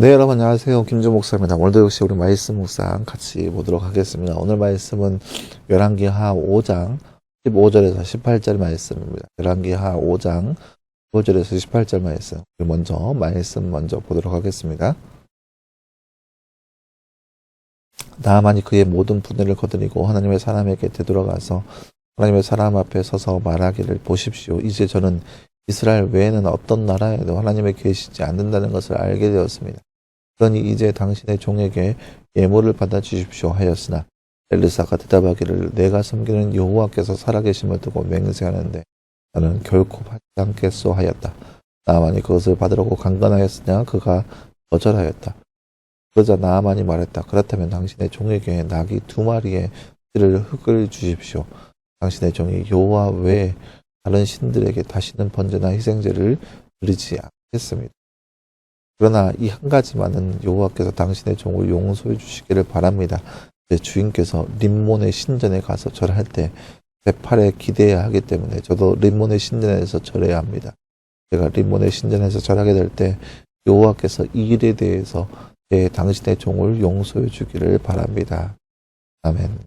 네, 여러분 안녕하세요. 김주 목사입니다. 오늘도 역시 우리 말씀 묵상 같이 보도록 하겠습니다. 오늘 말씀은 열왕기 하 5장 15절에서 18절 말씀입니다. 열왕기 하 5장 15절에서 18절 말씀. 먼저 말씀 먼저 보도록 하겠습니다. 나만이 그의 모든 분해를 거두리고 하나님의 사람에게 되돌아가서 하나님의 사람 앞에 서서 말하기를 보십시오. 이제 저는 이스라엘 외에는 어떤 나라에도 하나님의 계시지 않는다는 것을 알게 되었습니다. 그러니 이제 당신의 종에게 예물을 받아 주십시오 하였으나 엘리사가 대답하기를 내가 섬기는 여호와께서 살아계심을 두고 맹세하는데 나는 결코 받지 않겠소 하였다. 나만이 그것을 받으려고 강간하였으냐 그가 거절하였다. 그러자 나만이 말했다. 그렇다면 당신의 종에게 낙이 두 마리의 뜰을 흙을 주십시오. 당신의 종이 여호와 외에 다른 신들에게 다시는 번제나 희생제를 드리지 않겠습니다. 그러나 이 한 가지만은 여호와께서 당신의 종을 용서해 주시기를 바랍니다. 제 주인께서 림몬의 신전에 가서 절할 때 대팔에 기대야 하기 때문에 저도 림몬의 신전에서 절해야 합니다. 제가 림몬의 신전에서 절하게 될 때 여호와께서 이 일에 대해서 제 당신의 종을 용서해 주기를 바랍니다. 아멘.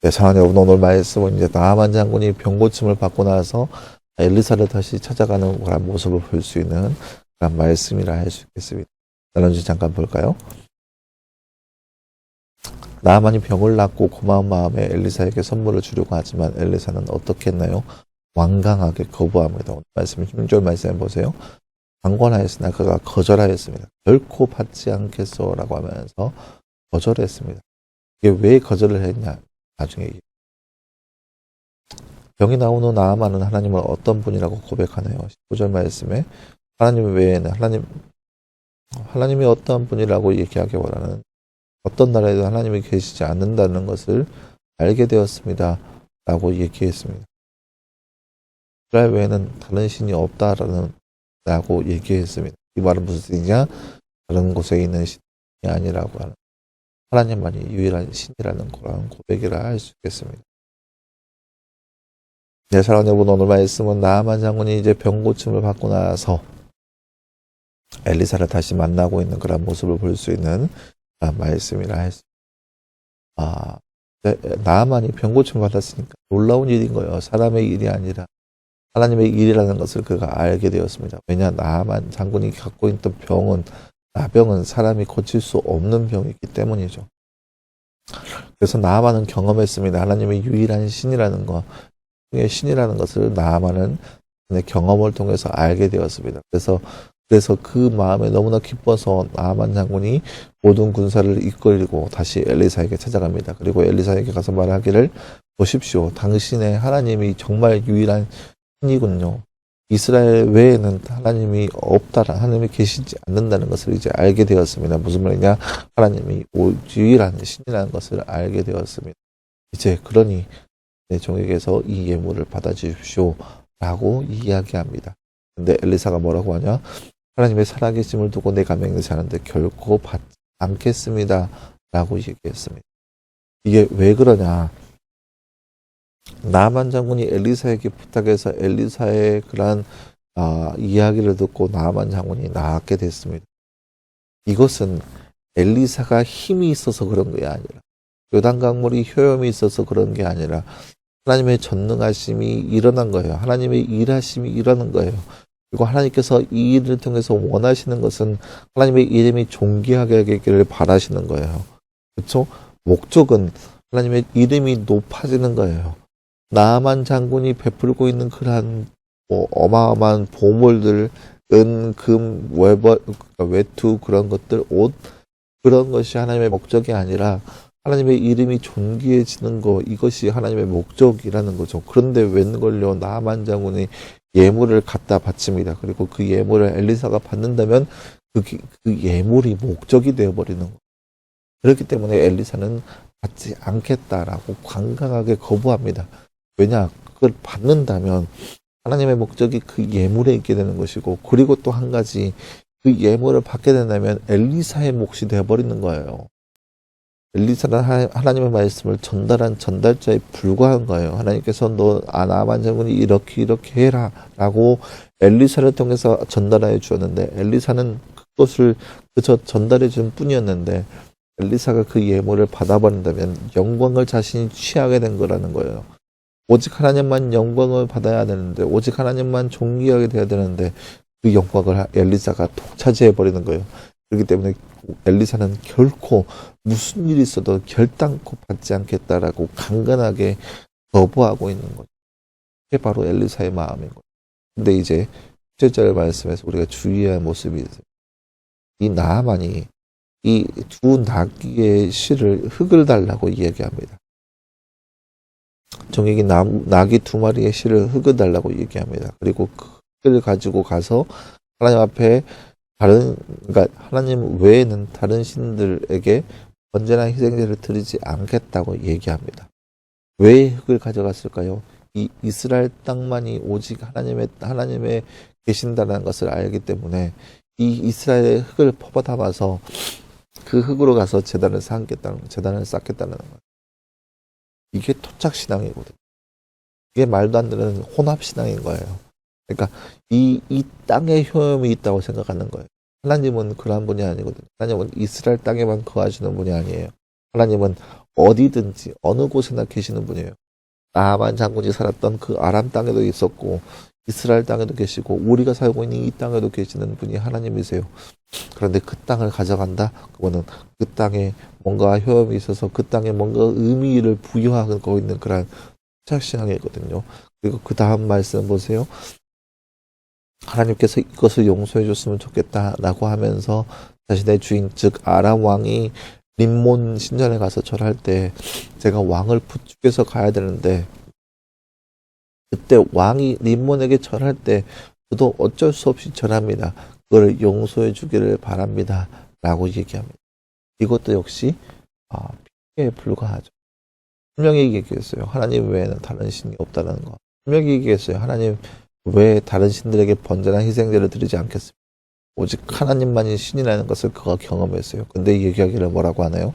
네, 사랑하는 여러분, 오늘 말씀은 이제 나아만 장군이 병고침을 받고 나서 엘리사를 다시 찾아가는 그런 모습을 볼 수 있는 그런 말씀이라 할 수 있겠습니다. 나는지 잠깐 볼까요? 나아만이 병을 낫고 고마운 마음에 엘리사에게 선물을 주려고 하지만 엘리사는 어떻게 했나요? 완강하게 거부합니다. 오늘 말씀 16절 말씀해 보세요. 강권하였으나 그가 거절하였습니다. 결코 받지 않겠소라고 하면서 거절했습니다. 이게 왜 거절을 했냐? 나중에 병이 후 나아만은 하나님을 어떤 분이라고 고백하나요? 19절 말씀에 하나님 외에는 하나님 하나님이 어떤 분이라고 얘기하기보다는 어떤 나라에도 하나님이 계시지 않는다는 것을 알게 되었습니다. 라고 얘기했습니다. 이스라엘 외에는 다른 신이 없다라는 라고 얘기했습니다. 이 말은 무슨 뜻이냐? 다른 곳에 있는 신이 아니라고 하는 하나님만이 유일한 신이라는 그런 고백이라 할 수 있겠습니다. 네, 사랑하는 여러분, 오늘 말씀은 나아만 장군이 이제 병고침을 받고 나서 엘리사를 다시 만나고 있는 그런 모습을 볼 수 있는 말씀이라 할 수. 아, 네, 나아만이 병고침을 받았으니까 놀라운 일인 거예요. 사람의 일이 아니라 하나님의 일이라는 것을 그가 알게 되었습니다. 왜냐, 나아만 장군이 갖고 있던 병은 나병은 사람이 고칠 수 없는 병이기 때문이죠. 그래서 나아만은 경험했습니다. 하나님의 유일한 신이라는 것, 신이라는 것을 나아만은 경험을 통해서 알게 되었습니다. 그래서 그래서 그 마음에 너무나 기뻐서 나아만 장군이 모든 군사를 이끌고 다시 엘리사에게 찾아갑니다. 그리고 엘리사에게 가서 말하기를 보십시오. 당신의 하나님이 정말 유일한 신이군요. 이스라엘 외에는 하나님이 없다라 하나님이 계시지 않는다는 것을 이제 알게 되었습니다. 무슨 말이냐? 하나님이 유일한 신이라는 것을 알게 되었습니다. 이제 그러니 내 종에게서 이 예물을 받아 주십시오. 라고 이야기합니다. 근데 엘리사가 뭐라고 하냐? 하나님의 살아계심을 두고 내 가 맹세하는데 결코 받지 않겠습니다. 라고 얘기했습니다. 이게 왜 그러냐? 나만 장군이 엘리사에게 부탁해서 엘리사의 그러한 아, 이야기를 듣고 나만 장군이 나았게 됐습니다. 이것은 엘리사가 힘이 있어서 그런 게 아니라 요단 강물이 효염이 있어서 그런 게 아니라 하나님의 전능하심이 일어난 거예요. 하나님의 일하심이 일어난 거예요. 그리고 하나님께서 이 일을 통해서 원하시는 것은 하나님의 이름이 존귀하게 되기를 바라시는 거예요. 그렇죠? 목적은 하나님의 이름이 높아지는 거예요. 나만 장군이 베풀고 있는 그러한 뭐 어마어마한 보물들, 은, 금, 외버, 외투 그런 것들, 옷 그런 것이 하나님의 목적이 아니라 하나님의 이름이 존귀해지는 거 이것이 하나님의 목적이라는 거죠. 그런데 웬걸요 나만 장군이 예물을 갖다 바칩니다. 그리고 그 예물을 엘리사가 받는다면 그, 그 예물이 목적이 되어버리는 거. 그렇기 때문에 엘리사는 받지 않겠다라고 관강하게 거부합니다. 왜냐 그걸 받는다면 하나님의 목적이 그 예물에 있게 되는 것이고 그리고 또 한 가지 그 예물을 받게 된다면 엘리사의 몫이 되어버리는 거예요. 엘리사는 하- 하나님의 말씀을 전달한 전달자에 불과한 거예요. 하나님께서 너 아나만 장군이 이렇게 이렇게 해라라고 엘리사를 통해서 전달해 주었는데 엘리사는 그것을 그저 전달해 준 뿐이었는데 엘리사가 그 예물을 받아버린다면 영광을 자신이 취하게 된 거라는 거예요. 오직 하나님만 영광을 받아야 되는데 오직 하나님만 존귀하게 돼야 되는데 그 영광을 엘리사가 독차지해 버리는 거예요. 그렇기 때문에 엘리사는 결코 무슨 일이 있어도 결단코 받지 않겠다라고 강건하게 거부하고 있는 거죠. 그게 바로 엘리사의 마음인 거예요. 근데 이제 7절 말씀에서 우리가 주의해야 할 모습이 있어요. 이 나아만이 이 두 나귀의 실을 흙을 달라고 이야기합니다. 정액이 나, 나귀 두 마리의 실을 흙을 달라고 얘기합니다. 그리고 그 흙을 가지고 가서 하나님 앞에 다른 그러니까 하나님 외에는 다른 신들에게 언제나 희생제를 드리지 않겠다고 얘기합니다. 왜 흙을 가져갔을까요? 이 이스라엘 땅만이 오직 하나님의 하나님의 계신다는 것을 알기 때문에 이 이스라엘의 흙을 퍼버 담아서 그 흙으로 가서 재단을 쌓겠다는 재단을 쌓겠다는 거예요. 이게 토착 신앙이거든요. 이게 말도 안 되는 혼합 신앙인 거예요. 그러니까 이, 이 땅에 효험이 있다고 생각하는 거예요. 하나님은 그러한 분이 아니거든요. 하나님은 이스라엘 땅에만 거하시는 분이 아니에요. 하나님은 어디든지 어느 곳에나 계시는 분이에요. 나만 장군이 살았던 그 아람 땅에도 있었고 이스라엘 땅에도 계시고 우리가 살고 있는 이 땅에도 계시는 분이 하나님이세요. 그런데 그 땅을 가져간다? 그거는 그 땅에 뭔가 효험이 있어서 그 땅에 뭔가 의미를 부여하고 있는 그런 착신앙이거든요. 그리고 그 다음 말씀 보세요. 하나님께서 이것을 용서해 줬으면 좋겠다라고 하면서 자신의 주인 즉 아람 왕이 림몬 신전에 가서 절할 때 제가 왕을 부축해서 가야 되는데 그때 왕이 림몬에게 절할 때 저도 어쩔 수 없이 절합니다. 그걸 용서해 주기를 바랍니다. 라고 얘기합니다. 이것도 역시 아, 피해에 불과하죠. 분명히 얘기했어요. 하나님 외에는 다른 신이 없다는 거. 분명히 얘기했어요. 하나님 왜 다른 신들에게 번전한 희생제를 드리지 않겠습니까? 오직 하나님만이 신이라는 것을 그가 경험했어요. 근데 얘기하기를 뭐라고 하나요?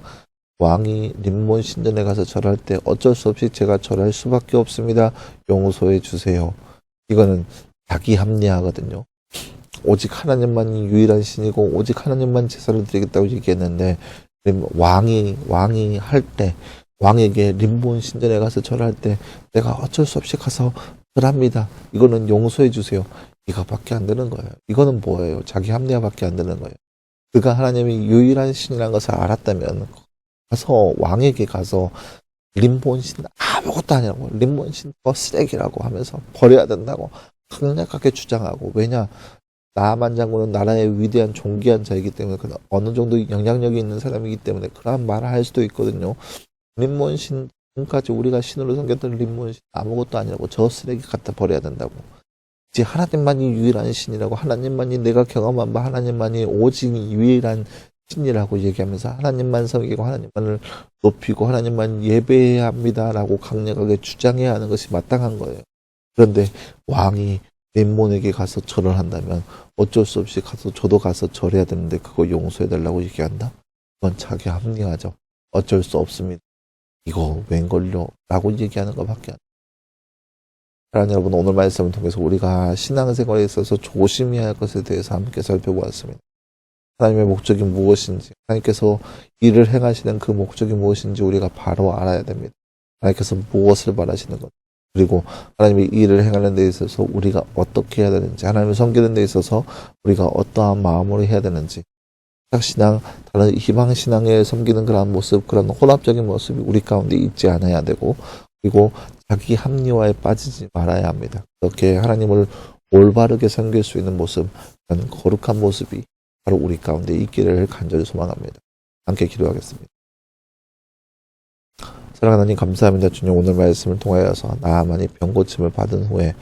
왕이 림몬 신전에 가서 절할 때 어쩔 수 없이 제가 절할 수밖에 없습니다. 용서해 주세요. 이거는 자기 합리화거든요. 오직 하나님만이 유일한 신이고 오직 하나님만 제사를 드리겠다고 얘기했는데 림- 왕이 왕이 할 때 왕에게 림본 신전에 가서 절할 때 내가 어쩔 수 없이 가서 절 합니다. 이거는 용서해 주세요. 이거밖에 안 되는 거예요. 이거는 뭐예요? 자기 합리화밖에 안 되는 거예요. 그가 하나님이 유일한 신이라는 것을 알았다면 가서 왕에게 가서 림본 신 아무것도 아니라고 림본 신거 쓰레기라고 하면서 버려야 된다고 강력하게 주장하고 왜냐 나만 장군은 나라의 위대한 존귀한 자이기 때문에 그 어느 정도 영향력이 있는 사람이기 때문에 그러한 말을 할 수도 있거든요. 림몬 신 지금까지 우리가 신으로 섬겼던 림몬 신 아무것도 아니라고 저 쓰레기 갖다 버려야 된다고. 이제 하나님만이 유일한 신이라고 하나님만이 내가 경험한 바 하나님만이 오직 유일한 신이라고 얘기하면서 하나님만 섬기고 하나님만을 높이고 하나님만 예배해야 합니다라고 강력하게 주장해야 하는 것이 마땅한 거예요. 그런데 왕이 림몬에게 가서 절을 한다면 어쩔 수 없이 가서 저도 가서 절해야 되는데 그거 용서해 달라고 얘기한다? 그건 자기 합리화죠. 어쩔 수 없습니다. 이거 웬걸요? 라고 얘기하는 것밖에 안 사랑하는 여러분 오늘 말씀을 통해서 우리가 신앙생활에 있어서 조심해야 할 것에 대해서 함께 살펴보았습니다. 하나님의 목적이 무엇인지 하나님께서 일을 행하시는 그 목적이 무엇인지 우리가 바로 알아야 됩니다. 하나님께서 무엇을 바라시는 것 그리고 하나님의 일을 행하는 데 있어서 우리가 어떻게 해야 되는지 하나님을 섬기는 데 있어서 우리가 어떠한 마음으로 해야 되는지 신앙 다른 희망 신앙에 섬기는 그런 모습 그런 혼합적인 모습이 우리 가운데 있지 않아야 되고 그리고 자기 합리화에 빠지지 말아야 합니다. 그렇게 하나님을 올바르게 섬길 수 있는 모습 그런 거룩한 모습이 바로 우리 가운데 있기를 간절히 소망합니다. 함께 기도하겠습니다. 사랑하는 하나님 감사합니다. 주님 오늘 말씀을 통하여서 나만이 병고침을 받은 후에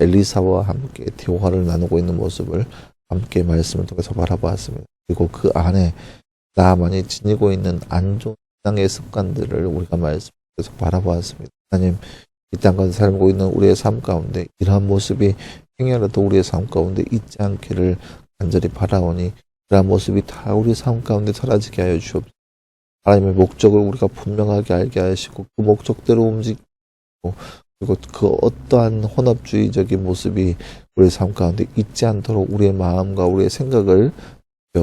엘리사와 함께 대화를 나누고 있는 모습을 함께 말씀을 통해서 바라보았습니다. 그리고 그 안에 나만이 지니고 있는 안 좋은 땅의 습관들을 우리가 말씀에서 바라보았습니다. 하나님 이 땅가운데 살고 있는 우리의 삶 가운데 이러한 모습이 행여라도 우리의 삶 가운데 있지 않기를 간절히 바라오니 그러한 모습이 다 우리 삶 가운데 사라지게 하여 주옵소서. 하나님의 목적을 우리가 분명하게 알게 하시고 그 목적대로 움직이고 그리고 그 어떠한 혼합주의적인 모습이 우리의 삶 가운데 있지 않도록 우리의 마음과 우리의 생각을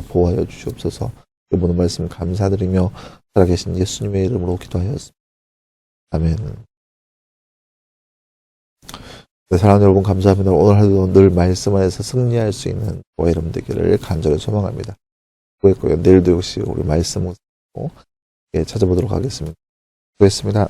보호하여 주시옵소서. 이번 말씀 감사드리며 살아계신 예수님의 이름으로 기도하였습니다. 아멘. 네, 사랑하는 여러분 감사합니다. 오늘 하루도 늘 말씀 안에서 승리할 수 있는 저와 여러분 되기를 간절히 소망합니다. 수고했고요. 내일도 역시 우리 말씀을 찾아보도록 하겠습니다. 수고했습니다.